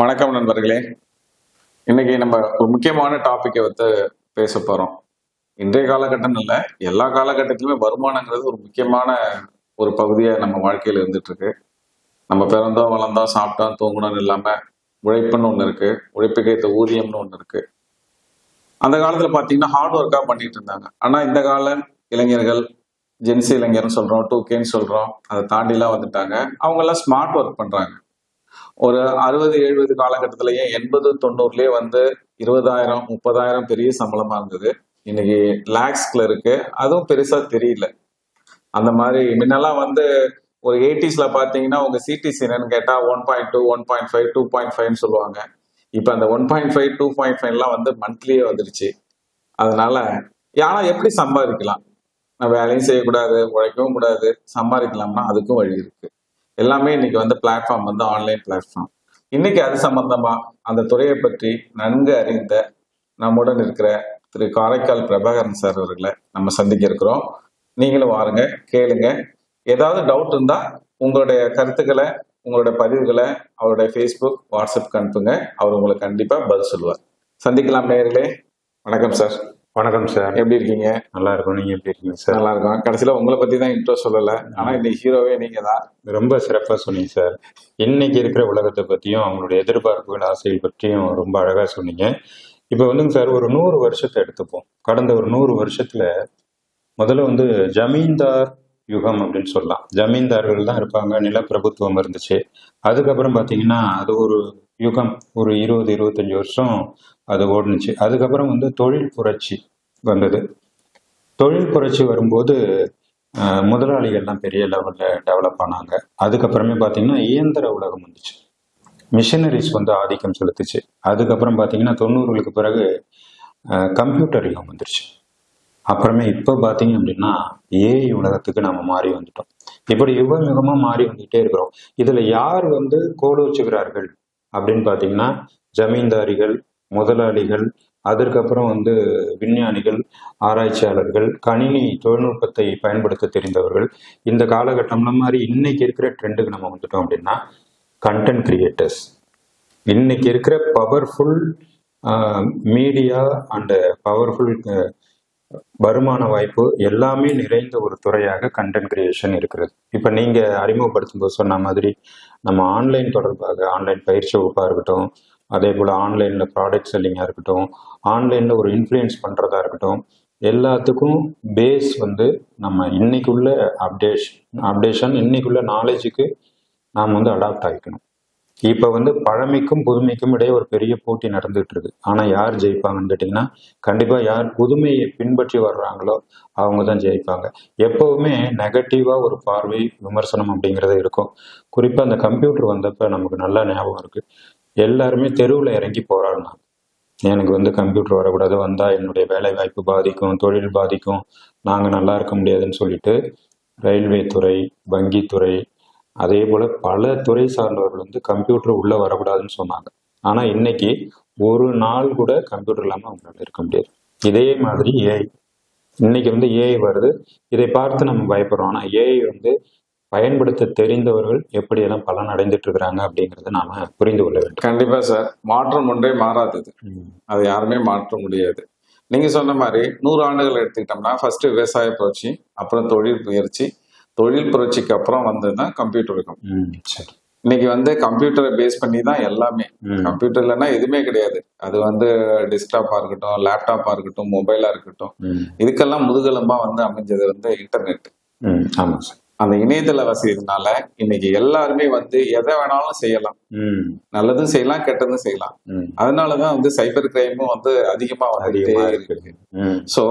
வணக்கம் நண்பர்களே. இன்னைக்கு நம்ம ஒரு முக்கியமான டாப்பிக்கை வந்து பேச போறோம். இன்றைய காலகட்டம் இல்லை எல்லா காலகட்டத்திலுமே வருமானங்கிறது ஒரு முக்கியமான ஒரு பகுதியாக நம்ம வாழ்க்கையில் இருந்துட்டு இருக்கு நம்ம பிறந்தோம் வளர்ந்தோம் சாப்பிட்டோம் தூங்கணும்னு இல்லாமல் உழைப்புன்னு ஒன்று இருக்கு உழைப்புக்கு ஏற்ற ஊதியம்னு ஒன்று இருக்கு. அந்த காலத்தில் பார்த்தீங்கன்னா ஹார்ட் ஒர்க்காக பண்ணிட்டு இருந்தாங்க. ஆனால் இந்த கால இளைஞர்கள் ஜென்சி இளைஞர்னு சொல்கிறோம் டூ கேன்னு சொல்கிறோம் அதை தாண்டிலாம் வந்துட்டாங்க. அவங்கெல்லாம் ஸ்மார்ட் ஒர்க் பண்ணுறாங்க ஒரு அறுபது எழுபது காலகட்டத்திலேயே எண்பது தொண்ணூறுலயே வந்து இருபதாயிரம் முப்பதாயிரம் பெரிய சம்பளமா இருந்தது. இன்னைக்கு லேக்ஸ்ல இருக்கு. அதுவும் பெருசா தெரியல. அந்த மாதிரி முன்னெல்லாம் வந்து ஒரு எயிட்டிஸ்ல பாத்தீங்கன்னா உங்க சிடிசி என்னன்னு கேட்டா one point two one point five two point ஃபைவ்னு சொல்லுவாங்க. இப்ப அந்த one point five two point ஃபைவ்லாம் வந்து மந்த்லியே வந்துருச்சு. அதனால ஆனா எப்படி சம்பாதிக்கலாம்? நான் வேலையும் செய்யக்கூடாது உழைக்கவும் கூடாது. சம்பாதிக்கலாம்னா அதுக்கும் வழி இருக்கு. எல்லாமே இன்னைக்கு வந்து பிளாட்ஃபார்ம் வந்து ஆன்லைன் பிளாட்ஃபார்ம் இன்னைக்கு அது சம்பந்தமா அந்த துறையை பற்றி நன்கு அறிந்த நம்முடன் இருக்கிற திரு காரைக்கால் பிரபாகரன் சார் அவர்களை நம்ம சந்திக்க இருக்கிறோம். நீங்களும் வாருங்க கேளுங்க. ஏதாவது டவுட் இருந்தா உங்களுடைய கருத்துக்களை உங்களுடைய பதிவுகளை அவருடைய ஃபேஸ்புக் வாட்ஸ்அப் அனுப்புங்க. அவர் உங்களுக்கு கண்டிப்பா பதில் சொல்லுவார். சந்திக்கலாம் நேர்களே. வணக்கம் சார் வணக்கம் சார். எப்படி இருக்கீங்க? நல்லா இருக்கும் நீங்க எப்படி இருக்கீங்க சார்? நல்லா இருக்கும் கடைசியில உங்களை பத்தி தான் இன்ட்ரோ சொல்லல. ஆனா இன்னைக்கு ஹீரோவே நீங்க தான். ரொம்ப சிறப்பா சொன்னீங்க சார். இன்னைக்கு இருக்கிற உலகத்தை பத்தியும் அவங்களுடைய எதிர்பார்ப்புகள் ஆசைகள் பற்றியும் ரொம்ப அழகா சொன்னீங்க. இப்போ வந்துங்க சார் ஒரு நூறு வருஷத்தை எடுத்துப்போம். கடந்த ஒரு நூறு வருஷத்துல முதல்ல வந்து ஜமீன்தார் யுகம் அப்படின்னு சொல்லலாம். ஜமீன்தார்கள் தான் இருப்பாங்க. நிலப்பிரபுத்துவம் இருந்துச்சு. அதுக்கப்புறம் பாத்தீங்கன்னா அது ஒரு யுகம். ஒரு இருபது இருபத்தஞ்சு வருஷம் அது ஓடுனுச்சு. அதுக்கப்புறம் வந்து தொழில் புரட்சி வந்தது. தொழில் புரட்சி வரும்போது முதலாளிகள்லாம் பெரிய லெவலில் டெவலப் ஆனாங்க. அதுக்கப்புறமே பார்த்தீங்கன்னா இயந்திர உலகம் வந்துச்சு. மிஷினரிஸ் வந்து ஆதிக்கம் செலுத்துச்சு. அதுக்கப்புறம் பார்த்தீங்கன்னா தொண்ணூறுகளுக்கு பிறகு கம்ப்யூட்டர் யுகம் வந்துருச்சு. அப்புறமே இப்போ பார்த்தீங்க அப்படின்னா ஏஐ உலகத்துக்கு நம்ம மாறி வந்துட்டோம். இப்படி யுகம் யுகமாக மாறி வந்துகிட்டே இருக்கிறோம். இதில் யார் வந்து கோலோச்சுகிறார்கள் அப்படின்னு பார்த்தீங்கன்னா ஜமீன்தாரிகள் முதலாளிகள் அதற்கப்புறம் வந்து விஞ்ஞானிகள் ஆராய்ச்சியாளர்கள் கணினி தொழில்நுட்பத்தை பயன்படுத்த தெரிந்தவர்கள். இந்த காலகட்டம்ல மாதிரி இன்னைக்கு இருக்கிற ட்ரெண்டுக்கு நம்ம வந்துட்டோம் அப்படின்னா கண்டென்ட் கிரியேட்டர்ஸ் இன்னைக்கு இருக்கிற பவர்ஃபுல் மீடியா அண்ட் பவர்ஃபுல் வருமான வாய்ப்பு எல்லாமே நிறைந்த ஒரு துறையாக கண்டென்ட் கிரியேஷன் இருக்கிறது. இப்போ நீங்கள் அறிமுகப்படுத்தும் போது சொன்ன மாதிரி நம்ம ஆன்லைன் தொடர்பாக ஆன்லைன் பயிற்சி வகுப்பாக இருக்கட்டும் அதே போல் ஆன்லைனில் ப்ராடக்ட் செல்லிங்காக இருக்கட்டும் ஆன்லைனில் ஒரு இன்ஃப்ளூயன்ஸ் பண்ணுறதா இருக்கட்டும் எல்லாத்துக்கும் பேஸ் வந்து நம்ம இன்னைக்குள்ள அப்டேஷன் அப்டேஷன் இன்னைக்குள்ள நாலேஜுக்கு நாம் வந்து அடாப்ட் ஆகிக்கணும் இப்போ வந்து பழமைக்கும் புதுமைக்கும் இடையே ஒரு பெரிய போட்டி நடந்துகிட்டு இருக்கு ஆனால் யார் ஜெயிப்பாங்கன்னு கேட்டிங்கன்னா கண்டிப்பாக யார் புதுமையை பின்பற்றி வர்றாங்களோ அவங்க தான் ஜெயிப்பாங்க. எப்போவுமே நெகட்டிவாக ஒரு பார்வை விமர்சனம் அப்படிங்கிறது இருக்கும். குறிப்பாக அந்த கம்ப்யூட்டர் வந்தப்போ நமக்கு நல்லா ஞாபகம் இருக்குது எல்லாருமே தெருவில் இறங்கி போராடினாங்க எனக்கு வந்து கம்ப்யூட்டர் வரக்கூடாது வந்தால் என்னுடைய வேலை வாய்ப்பு பாதிக்கும் தொழில் பாதிக்கும் நாங்கள் நல்லா இருக்க முடியாதுன்னு சொல்லிட்டு ரயில்வே துறை வங்கித்துறை அதே போல் பல துறை சார்ந்தவர்கள் வந்து கம்ப்யூட்டர் உள்ளே வரக்கூடாதுன்னு சொன்னாங்க. ஆனால் இன்னைக்கு ஒரு நாள் கூட கம்ப்யூட்டர் இல்லாமல் அவங்களால இருக்க முடியாது. இதே மாதிரி ஏஐ இன்னைக்கு வந்து ஏஐ வருது. இதை பார்த்து நம்ம பயப்படுறோம். ஆனால் ஏஐ வந்து பயன்படுத்த தெரிந்தவர்கள் எப்படியெல்லாம் பலன் அடைந்துட்டு இருக்கிறாங்க அப்படிங்கிறத நாம புரிந்து கொள்ள வேண்டும். கண்டிப்பா சார். மாற்றம் ஒன்றே மாறாதது. அதை யாருமே மாற்ற முடியாது. நீங்க சொன்ன மாதிரி நூறு ஆண்டுகள் எடுத்துக்கிட்டோம்னா ஃபர்ஸ்ட் விவசாய புரட்சி அப்புறம் தொழில் முயற்சி தொழில் புரட்சிக்கு அப்புறம் வந்ததுதான் கம்ப்யூட்டர் யுகம் ம், சரி. இன்னைக்கு வந்து கம்ப்யூட்டரை பேஸ் பண்ணி தான் எல்லாமே. கம்ப்யூட்டர் இல்லைன்னா எதுவுமே கிடையாது. அது வந்து டெஸ்க்டாப்பா இருக்கட்டும் லேப்டாப்பா இருக்கட்டும் மொபைலா இருக்கட்டும். இதுக்கெல்லாம் முதுகெலும்பா வந்து அமைஞ்சது வந்து இன்டர்நெட் ம், ஆமாம் சார். அந்த இணையதள வசதினால இன்னைக்கு எல்லாருமே வந்து எதை வேணாலும் செய்யலாம். நல்லதும் செய்யலாம் கெட்டதும் செய்யலாம். அதனாலதான் வந்து சைபர் கிரைமும் வந்து அதிகமா வந்துகிட்டே அதிகமா இருக்கு. சோ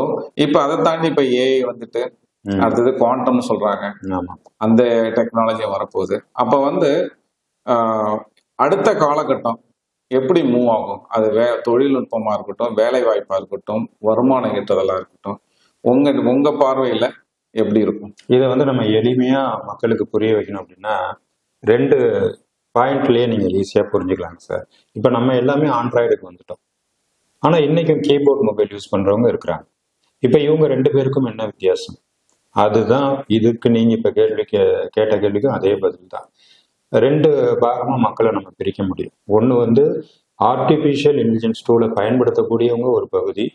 இப்ப அதை தாண்டி இப்ப ஏஐ வந்துட்டு அடுத்தது குவாண்டம் சொல்றாங்க. அந்த டெக்னாலஜி வரப்போகுது. அப்ப வந்து அடுத்த காலகட்டம் எப்படி மூவ் ஆகும்? அது வே தொழில்நுட்பமா இருக்கட்டும் வேலை வாய்ப்பா இருக்கட்டும் வருமானம் ஈட்டுதலா இருக்கட்டும். உங்க உங்க பார்வையில எப்படி இருக்கும்? இதை வந்து நம்ம எளிமையா மக்களுக்கு புரிய வைக்கணும் அப்படின்னா ரெண்டு பாயிண்ட்லயே நீங்க ஈஸியா புரிஞ்சுக்கலாங்க சார் இப்போ நம்ம எல்லாமே ஆண்ட்ராய்டுக்கு வந்துட்டோம். ஆனா இன்னைக்கும் கீபோர்ட் மொபைல் யூஸ் பண்றவங்க இருக்கிறாங்க. இப்போ இவங்க ரெண்டு பேருக்கும் என்ன வித்தியாசம்? அதுதான் இதுக்கு நீங்க இப்ப கேள்வி கே கேட்ட கேள்விக்கும் அதே பதில் தான். ரெண்டு பாகமா மக்களை நம்ம பிரிக்க முடியும். ஒன்று வந்து ஆர்டிஃபிஷியல் இன்டெலிஜென்ஸ் டூலை பயன்படுத்தக்கூடியவங்க ஒரு பகுதி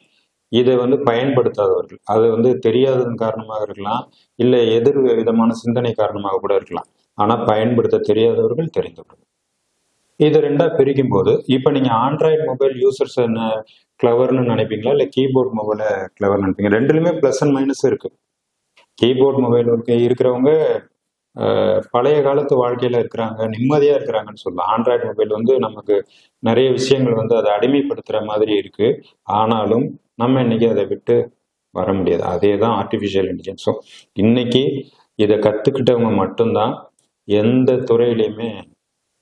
இதை வந்து பயன்படுத்தாதவர்கள். அது வந்து தெரியாததன் காரணமாக இருக்கலாம் இல்லை எதிர் விதமான சிந்தனை காரணமாக கூட இருக்கலாம். ஆனால் பயன்படுத்த தெரியாதவர்கள் தெரிந்தவர்கள். இது ரெண்டா பிரிக்கும் போது இப்போ நீங்க ஆண்ட்ராய்டு மொபைல் யூசர்ஸ் என்ன கிளவர்னு நினைப்பீங்களா? இல்லை கீபோர்ட் மொபைலை கிளவர் நினைப்பீங்க ரெண்டுலையுமே ப்ளஸ் அண்ட் மைனஸ் இருக்கு. கீபோர்ட் மொபைல் இருக்கிறவங்க பழைய காலத்து வாழ்க்கையில இருக்கிறாங்க நிம்மதியா இருக்கிறாங்கன்னு சொல்லலாம். ஆண்ட்ராய்டு மொபைல் வந்து நமக்கு நிறைய விஷயங்கள் வந்து அதை அடிமைப்படுத்துற மாதிரி இருக்கு. ஆனாலும் நம்ம இன்னைக்கு அதை விட்டு வர முடியாது. அதே தான் ஆர்டிஃபிஷியல் இன்டெலிஜென்ஸும் இன்னைக்கு இதை கற்றுக்கிட்டவங்க மட்டும்தான் எந்த துறையிலையுமே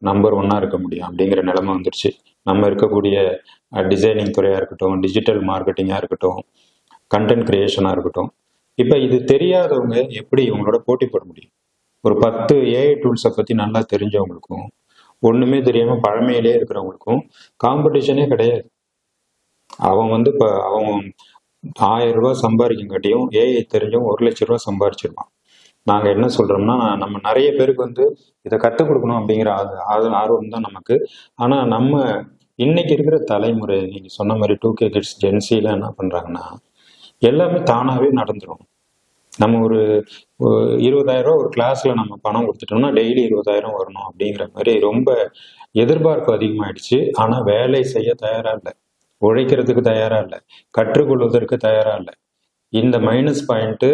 நம்பர் ஒன்னாக இருக்க முடியும் அப்படிங்கிற நிலைமை வந்துருச்சு. நம்ம இருக்கக்கூடிய டிசைனிங் துறையாக இருக்கட்டும் டிஜிட்டல் மார்க்கெட்டிங்காக இருக்கட்டும் கண்டென்ட் கிரியேஷனாக இருக்கட்டும். இப்போ இது தெரியாதவங்க எப்படி இவங்களோட போட்டி போட முடியும்? ஒரு பத்து ஏஐ டூல்ஸை பற்றி நல்லா தெரிஞ்சவங்களுக்கும் ஒன்றுமே தெரியாமல் பழமையிலே இருக்கிறவங்களுக்கும் காம்படிஷனே கிடையாது. அவன் வந்து இப்போ அவன் ஆயிரம் ரூபாய் சம்பாதிக்கங்காட்டியும் ஏஐ தெரிஞ்சும் ஒரு லட்ச ரூபா சம்பாரிச்சிருவான் நாங்கள் என்ன சொல்கிறோம்னா நம்ம நிறைய பேருக்கு வந்து இதை கற்றுக் கொடுக்கணும் அப்படிங்கிற அது அது ஆர்வம் தான் நமக்கு. ஆனால் நம்ம இன்னைக்கு இருக்கிற தலைமுறை நீங்கள் சொன்ன மாதிரி டூ கே கிட்ஸ் ஜென்சியில் என்ன பண்ணுறாங்கன்னா எல்லாமே தானாகவே நடந்துடும் நம்ம ஒரு இருபதாயிரம் ரூபா ஒரு கிளாஸில் நம்ம பணம் கொடுத்துட்டோம்னா டெய்லி இருபதாயிரம் வரணும் அப்படிங்கிற மாதிரி ரொம்ப எதிர்பார்ப்பு அதிகமாயிடுச்சு. ஆனால் வேலை செய்ய தயாராக இல்லை. உழைக்கிறதுக்கு தயாரா இல்லை. கற்றுக்கொள்வதற்கு தயாரா இல்லை. இந்த மைனஸ் பாயிண்ட்டு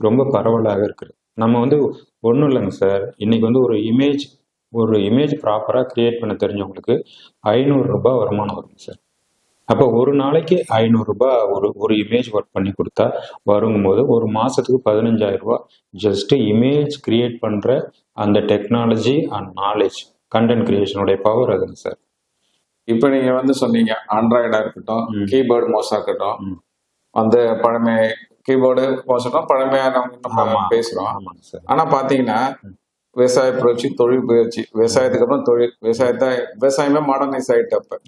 ரொம்ப பரவலாக இருக்குது. நம்ம வந்து ஒன்றும் இல்லைங்க சார் இன்னைக்கு வந்து ஒரு இமேஜ் ஒரு இமேஜ் ப்ராப்பராக கிரியேட் பண்ண தெரிஞ்சவங்களுக்கு ஐநூறுரூபா வருமானம் வருங்க சார் அப்போ ஒரு நாளைக்கு ஐநூறுரூபா ஒரு ஒரு இமேஜ் ஒர்க் பண்ணி கொடுத்தா வருங்கும்போது ஒரு மாதத்துக்கு பதினஞ்சாயிரரூபா ஜஸ்ட்டு இமேஜ் கிரியேட் பண்ணுற அந்த டெக்னாலஜி அண்ட் நாலேஜ் கண்டென்ட் கிரியேஷனுடைய பவர் அதுங்க சார் இப்போ நீங்க வந்து சொன்னீங்க ஆண்ட்ராய்டா இருக்கட்டும். கீபோர்டு மோஸா இருக்கட்டும். வந்து பழமை கீபோர்டு மோசம்னா பழமையானவங்க நம்ம ஆமா. பேசுறோம். ஆமாங்க சார். ஆனா பாத்தீங்கன்னா ம். விவசாய புரட்சி தொழில் புரட்சி விவசாயத்துக்கு அப்புறம் தொழில் விவசாயத்தை விவசாயமே மாடர்னைஸ்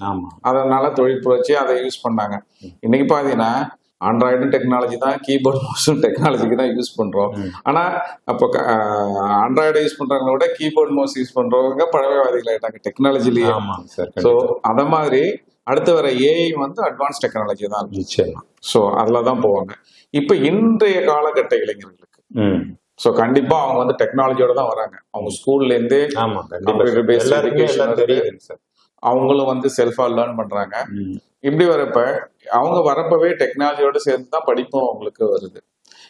ஆமா. அதனால தொழில் புரட்சி அதை யூஸ் பண்ணாங்க. இன்னைக்கு பாத்தீங்கன்னா ஆண்ட்ராய்டு டெக்னாலஜி தான் கீபோர்டு மவுஸும் டெக்னாலஜிக்கு தான் யூஸ் பண்றோம். ஆனா அப்போ ஆண்ட்ராய்டு யூஸ் பண்றவங்கள விட கீபோர்டு மவுஸ் யூஸ் பண்றவங்க பழமைவாதிகள் ஆயிட்டாங்க டெக்னாலஜிலேயே ஆமாங்க சார் ஸோ. அத மாதிரி அடுத்து வர ஏஐ வந்து அட்வான்ஸ் டெக்னாலஜி தான். நிச்சயமா. ஸோ அதில் தான் போவாங்க. இப்போ இன்றைய காலகட்ட இளைஞர்களுக்கு ஸோ கண்டிப்பா அவங்க வந்து டெக்னாலஜியோட தான் வராங்க. அவங்க ஸ்கூல்ல இருந்தே ஆமா கண்டிப்பா அவங்களும் வந்து செல்ஃபா லேர்ன் பண்றாங்க. இப்படி வரப்ப அவங்க வரப்பவே டெக்னாலஜியோட சேர்ந்து தான் படிப்பும் அவங்களுக்கு வருது.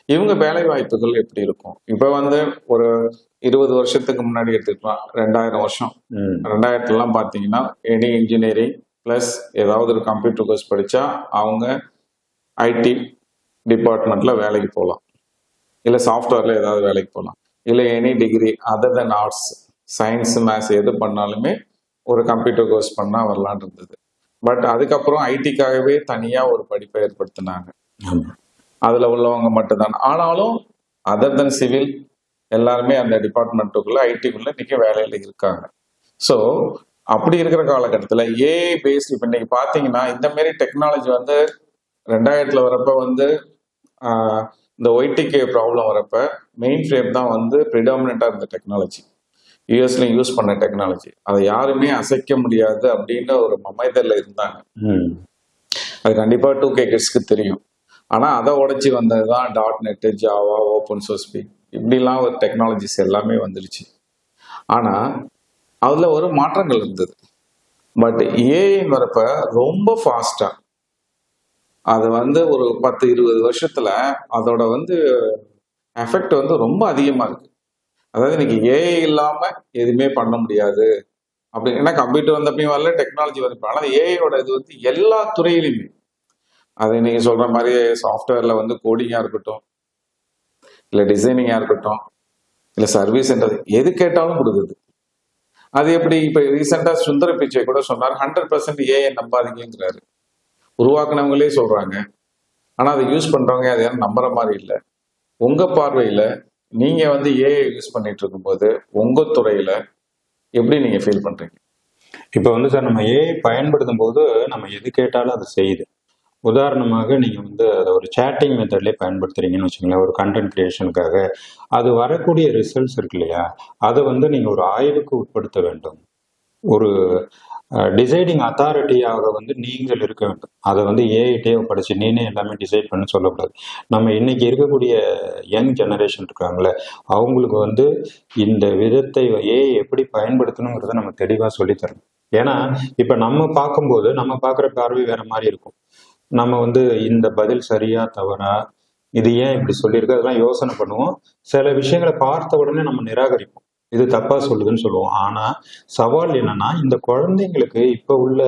இவங்க வேலை வாய்ப்புகள் எப்படி இருக்கும்? இப்ப வந்து ஒரு இருபது வருஷத்துக்கு முன்னாடி எடுத்துக்கலாம். ரெண்டாயிரம் வருஷம். ம். ரெண்டாயிரத்துலலாம் பார்த்தீங்கன்னா எனி இன்ஜினியரிங் ப்ளஸ் ஏதாவது ஒரு கம்ப்யூட்டர் கோர்ஸ் படித்தா அவங்க ஐடி டிபார்ட்மெண்ட்ல வேலைக்கு போகலாம். இல்லை சாஃப்ட்வேர்ல ஏதாவது வேலைக்கு போகலாம். இல்லை any degree other then arts science maths எது பண்ணாலுமே ஒரு கம்ப்யூட்டர் கோர்ஸ் பண்ணால் வரலான் இருந்தது. பட் அதுக்கப்புறம் ஐடிக்காகவே தனியாக ஒரு படிப்பை ஏற்படுத்தினாங்க. அதில் உள்ளவங்க மட்டும்தான். ஆனாலும் அதர் தென் சிவில் எல்லாருமே அந்த டிபார்ட்மெண்ட்டுக்குள்ள ஐடிக்குள்ள இன்னைக்கு வேலையில இருக்காங்க. ஸோ அப்படி இருக்கிற காலகட்டத்தில் ஏஐ பேஸ்ட் இப்போ இன்னைக்கு பார்த்தீங்கன்னா இந்த மாதிரி டெக்னாலஜி வந்து ரெண்டாயிரத்துல வரப்ப வந்து இந்த ஒய்டிகே ப்ராப்ளம் வரப்ப மெயின் ஃப்ரேம் தான் வந்து ப்ரிடாமினண்டா இருந்த டெக்னாலஜி யூஎஸ்ல யூஸ் பண்ண டெக்னாலஜி அதை யாருமே அசைக்க முடியாது அப்படின்னு ஒரு மமைதல்ல இருந்தாங்க. அது கண்டிப்பா டூ கே கிட்ஸ்க்கு தெரியும். ஆனா அதை உடைச்சி வந்தது தான் dot net Java open source P இப்படிலாம் ஒரு டெக்னாலஜிஸ் எல்லாமே வந்துருச்சு. ஆனா அதுல ஒரு மாற்றங்கள் இருந்தது. பட் ஏஐ வரப்ப ரொம்ப ஃபாஸ்டா அது வந்து ஒரு பத்து இருபது வருஷத்துல அதோட வந்து எஃபெக்ட் வந்து ரொம்ப அதிகமா இருக்கு. அதாவது இன்னைக்கு ஏஐ இல்லாம எதுவுமே பண்ண முடியாது. அப்படி ஏன்னா கம்ப்யூட்டர் வந்தப்பையும் வரல டெக்னாலஜி வந்து ஆனால் ஏஐயோட இது வந்து எல்லா துறையிலுமே. அது நீங்க சொல்ற மாதிரி சாஃப்ட்வேர்ல வந்து கோடிங்கா இருக்கட்டும் இல்ல டிசைனிங்கா இருக்கட்டும் இல்ல சர்வீஸ்ன்றது எது கேட்டாலும் கொடுக்குது. அது எப்படி இப்ப ரீசெண்டா சுந்தர பிச்சை கூட சொன்னார் ஹண்ட்ரட் பர்சன்ட் ஏஐ நம்பாதீங்கிறாரு உருவாக்குனவங்களே சொல்றாங்க. ஆனா அதை யூஸ் பண்றவங்க அதை யாரும் நம்புற மாதிரி இல்லை. உங்க பார்வையில நீங்க வந்து ஏஐ யூஸ் பண்ணிட்டு இருக்கும்போது உங்க துறையில எப்படி நீங்க ஃபீல் பண்றீங்க? இப்போ வந்து சார் நம்ம ஏஐ பயன்படுத்தும் போது நம்ம எது கேட்டாலும் அது செய்யுது. உதாரணமாக நீங்கள் வந்து அதை ஒரு சேட்டிங் மெத்தட்லேயே பயன்படுத்துறீங்கன்னு வச்சுங்களேன் ஒரு கண்டென்ட் கிரியேஷனுக்காக அது வரக்கூடிய ரிசல்ட்ஸ் இருக்கு இல்லையா? அதை வந்து நீங்கள் ஒரு ஆய்வுக்கு உட்படுத்த வேண்டும். ஒரு டிசைடிங் அத்தாரிட்டியாக வந்து நீங்கள் இருக்க வேண்டும். அதை வந்து ஏஐட்டே படிச்சு நீனே எல்லாமே டிசைட் பண்ண சொல்லக்கூடாது. நம்ம இன்னைக்கு இருக்கக்கூடிய யங் ஜெனரேஷன் இருக்காங்களே அவங்களுக்கு வந்து இந்த விதத்தை ஏஐ எப்படி பயன்படுத்தணுங்கிறத நம்ம தெளிவாக சொல்லித்தரணும் ஏன்னா இப்ப நம்ம பார்க்கும்போது நம்ம பார்க்குற பார்வை வேற மாதிரி இருக்கும். நம்ம வந்து இந்த பதில் சரியா தவறா இது ஏன் இப்படி சொல்லியிருக்கு அதெல்லாம் யோசனை பண்ணுவோம். சில விஷயங்களை பார்த்த உடனே நம்ம நிராகரிப்போம். இது தப்பாக சொல்லுதுன்னு சொல்லுவோம். ஆனால் சவால் என்னன்னா இந்த குழந்தைங்களுக்கு இப்போ உள்ள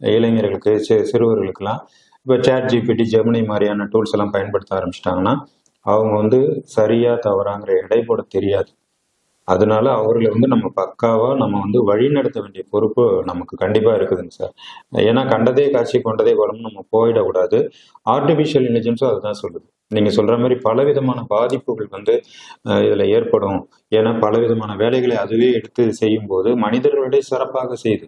இளைஞர்களுக்கு சிறுவர்களுக்கெல்லாம் இப்போ சேட் ஜிபிடி ஜெமினி மாதிரியான டூல்ஸ் எல்லாம் பயன்படுத்த ஆரம்பிச்சிட்டாங்கன்னா அவங்க வந்து சரியா தவறாங்கிற எடை போட தெரியாது. அதனால அவர்களை வந்து நம்ம பக்காவா நம்ம வந்து வழி நடத்த வேண்டிய பொறுப்பு நமக்கு கண்டிப்பா இருக்குதுங்க சார். ஏன்னா கண்டதே காட்சி கொண்டதே வரும். நம்ம போயிடக்கூடாது. ஆர்டிபிஷியல் இன்டெலிஜென்ஸும் அதுதான் சொல்லுது. நீங்கள் சொல்கிற மாதிரி பலவிதமான பாதிப்புகள் வந்து இதில் ஏற்படும். ஏன்னா பலவிதமான வேலைகளை அதுவே எடுத்து செய்யும் போது மனிதர்களை சிறப்பாக செய்யுது.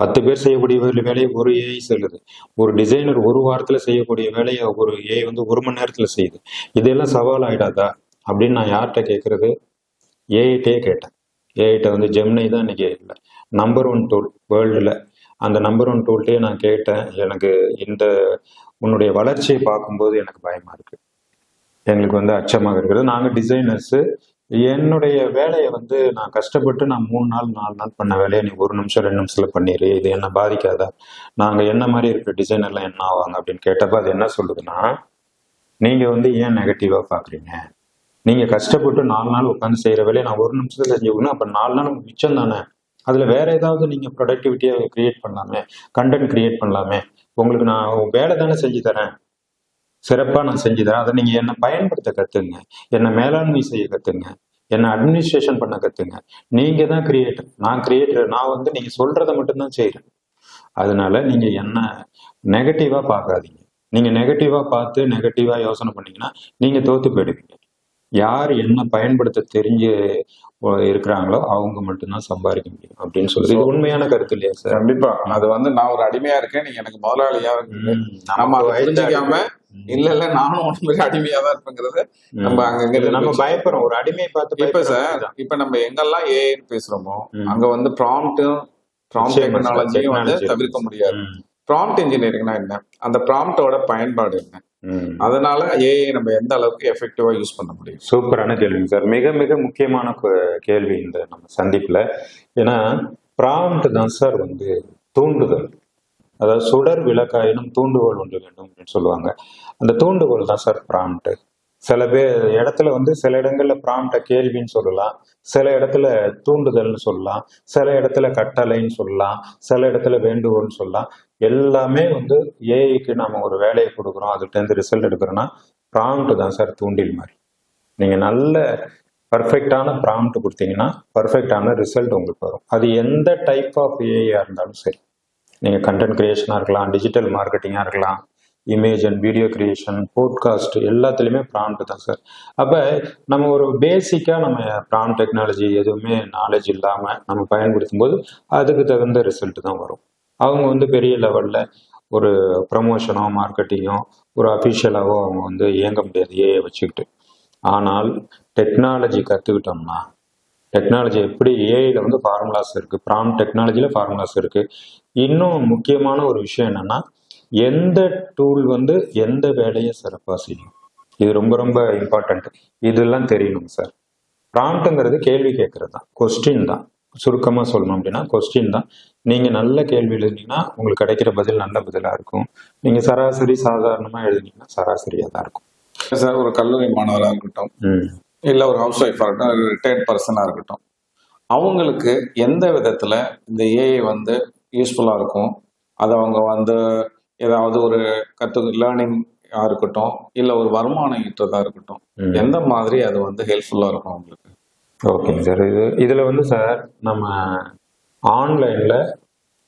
பத்து பேர் செய்யக்கூடிய வேலையை ஒரு ஏஐ செல்லுது. ஒரு டிசைனர் ஒரு வாரத்தில் செய்யக்கூடிய வேலையை ஒரு ஏஐ வந்து ஒரு மணி நேரத்தில் செய்யுது. இதெல்லாம் சவால் ஆகிடாதா அப்படின்னு நான் யார்கிட்ட கேட்குறது ஏஐட்டே கேட்டேன். ஏஐட்ட வந்து ஜெம்னை தான் இன்னைக்கு இல்லை. நம்பர் ஒன் டூல் வேர்ல்டில் அந்த நம்பர் ஒன் டூல்ட்டே நான் கேட்டேன். எனக்கு இந்த உன்னுடைய வளர்ச்சியை பார்க்கும்போது எனக்கு பயமா இருக்கு. எங்களுக்கு வந்து அச்சமாக இருக்கிறது. நாங்கள் டிசைனர்ஸு என்னுடைய வேலையை வந்து நான் கஷ்டப்பட்டு நான் மூணு நாள் நாலு நாள் பண்ண வேலையை நீ ஒரு நிமிஷம் ரெண்டு நிமிஷத்தில் பண்ணிடு இது என்ன பாதிக்காதா? நாங்கள் என்ன மாதிரி இருக்கிற டிசைனர்லாம் என்ன ஆவாங்க அப்படின்னு கேட்டப்ப அது என்ன சொல்லுதுன்னா நீங்கள் வந்து ஏன் நெகட்டிவாக பார்க்குறீங்க? நீங்கள் கஷ்டப்பட்டு நாலு நாள் உட்காந்து செய்கிற வேலையை நான் ஒரு நிமிஷத்தில் செஞ்சு அப்போ நாலு நாள் உங்களுக்கு மிச்சம் தானே? அதில் வேற ஏதாவது நீங்க ப்ரொடக்டிவிட்டியை கிரியேட் பண்ணலாமே கண்டென்ட் கிரியேட் பண்ணலாமே. உங்களுக்கு நான் வேலை தானே செஞ்சு தரேன். சிறப்பாக நான் செஞ்சு தரேன். அதை நீங்கள் என்னை பயன்படுத்த கற்றுங்க என்னை மேலாண்மை செய்ய கற்றுங்க என்ன அட்மினிஸ்ட்ரேஷன் பண்ண கற்றுங்க நீங்க தான் கிரியேட்டர் நான் கிரியேட்டர் நான் வந்து நீங்கள் சொல்றதை மட்டும்தான் செய்கிறேன் அதனால நீங்க என்ன நெகட்டிவாக பார்க்காதீங்க. நீங்க நெகட்டிவாக பார்த்து நெகட்டிவாக யோசனை பண்ணீங்கன்னா நீங்க தோத்து போயிடுவீங்க. யார் என்ன பயன்படுத்த தெரிஞ்சு இருக்கிறாங்களோ அவங்க மட்டும்தான் சம்பாதிக்க முடியும் அப்படின்னு சொல்லுது இது உண்மையான கருத்து இல்லையா சார் கண்டிப்பா. அது வந்து நான் ஒரு அடிமையா இருக்கேன் நீங்க எனக்கு முதலாளியா நம்ம புரிஞ்சுக்காம இல்ல இல்ல நானும் மாதிரி அடிமையா தான் இருப்பேங்கிறத. நம்ம இது நம்ம பயப்படுறோம். ஒரு அடிமையை பார்த்து இப்ப சார். இப்ப நம்ம எங்கெல்லாம் ஏஐன்னு பேசுறோமோ. அங்க வந்து ப்ராம்ப்டும் ப்ராம்ப்ட் டெக்னாலஜியும் வந்து தவிர்க்க முடியாது. ப்ராம்ப்ட் இன்ஜினியரிங்னா என்ன? அந்த ப்ராம்ப்டோட பயன்பாடு என்ன. அதனால ஏஐ நம்ம எந்த அளவுக்கு எஃபெக்டிவா யூஸ் பண்ண முடியும்? சூப்பரான கேள்விங்க சார். மிக மிக முக்கியமான கேள்வி இந்த நம்ம சந்திப்புல. ஏன்னா ப்ராம்ப்ட் தான் சார் வந்து தூண்டுதல். அதாவது சுடர் விளக்காயினும் தூண்டுகோல் ஒன்று வேண்டும் அப்படின்னு சொல்லுவாங்க. அந்த தூண்டுகோல் தான் சார் ப்ராம்ப்ட் சில பேர் இடத்துல வந்து சில இடங்கள்ல ப்ராம்ப்ட கேள்வின்னு சொல்லலாம். சில இடத்துல தூண்டுதல்னு சொல்லலாம். சில இடத்துல கட்டளைன்னு சொல்லலாம். சில இடத்துல வேண்டுகோள்னு சொல்லலாம். எல்லாமே வந்து ஏஐக்கு நம்ம ஒரு வேலையை கொடுக்குறோம். அதுகிட்டேருந்து ரிசல்ட் எடுக்கிறோன்னா ப்ராம்ப்ட் தான் சார் தூண்டில் மாதிரி. நீங்கள் நல்ல பர்ஃபெக்டான ப்ராம்ப்ட் கொடுத்தீங்கன்னா பர்ஃபெக்டான ரிசல்ட் உங்களுக்கு வரும். அது எந்த டைப் ஆஃப் ஏஐயாக இருந்தாலும் சரி. நீங்கள் கண்டென்ட் க்ரியேஷனாக இருக்கலாம் டிஜிட்டல் மார்க்கெட்டிங்காக இருக்கலாம் image and video creation podcast எல்லாத்துலேயுமே ப்ராம்ப்ட் தான் சார் அப்போ நம்ம ஒரு பேசிக்காக நம்ம ப்ராம் டெக்னாலஜி எதுவுமே நாலேஜ் இல்லாமல் நம்ம பயன்படுத்தும் போது அதுக்கு தகுந்த ரிசல்ட் தான் வரும். அவங்க வந்து பெரிய லெவலில் ஒரு ப்ரமோஷனோ மார்க்கெட்டிங்கோ ஒரு அஃபிஷியலாகவோ அவங்க வந்து இயங்க முடியாது ஏஐ வச்சுக்கிட்டு. ஆனால் டெக்னாலஜி கற்றுக்கிட்டோம்னா டெக்னாலஜி எப்படி ஏஐயில் வந்து ஃபார்முலாஸ் இருக்குது ப்ராம் டெக்னாலஜியில் ஃபார்முலாஸ் இருக்குது இன்னும் முக்கியமான ஒரு விஷயம் என்னென்னா எந்த டூல் வந்து எந்த வேலையை சிறப்பாக செய்யும்? இது ரொம்ப ரொம்ப இம்பார்ட்டண்ட் இதெல்லாம் தெரியணும் சார் ப்ராம்ட்டுங்கிறது கேள்வி கேட்கறது தான் கொஸ்டின் தான். சுருக்கமாக சொல்லணும் அப்படின்னா கொஸ்டின் தான். நீங்கள் நல்ல கேள்வி எழுதுனீங்கன்னா உங்களுக்கு கிடைக்கிற பதில் நல்ல பதிலாக இருக்கும். நீங்கள் சராசரி சாதாரணமாக எழுதுனீங்கன்னா சராசரியாக தான் இருக்கும். சார் ஒரு கல்லூரி மாணவராக இருக்கட்டும் இல்ல ஒரு ஹவுஸ் ஒய்ஃபாக இருக்கட்டும் ரிட்டையர்ட் பர்சனாக இருக்கட்டும் அவங்களுக்கு எந்த விதத்துல இந்த ஏஐ வந்து யூஸ்ஃபுல்லா இருக்கும்? அது அவங்க வந்து ஏதாவது ஒரு கத்து லேர்னிங்கா இருக்கட்டும் இல்ல ஒரு வருமானம் ஈட்டுறதா இருக்கட்டும். எந்த மாதிரி அது வந்து ஹெல்ப்ஃபுல்லா இருக்கும் அவங்களுக்கு? ஓகேங்க சார் இது இதில் வந்து சார் நம்ம ஆன்லைனில்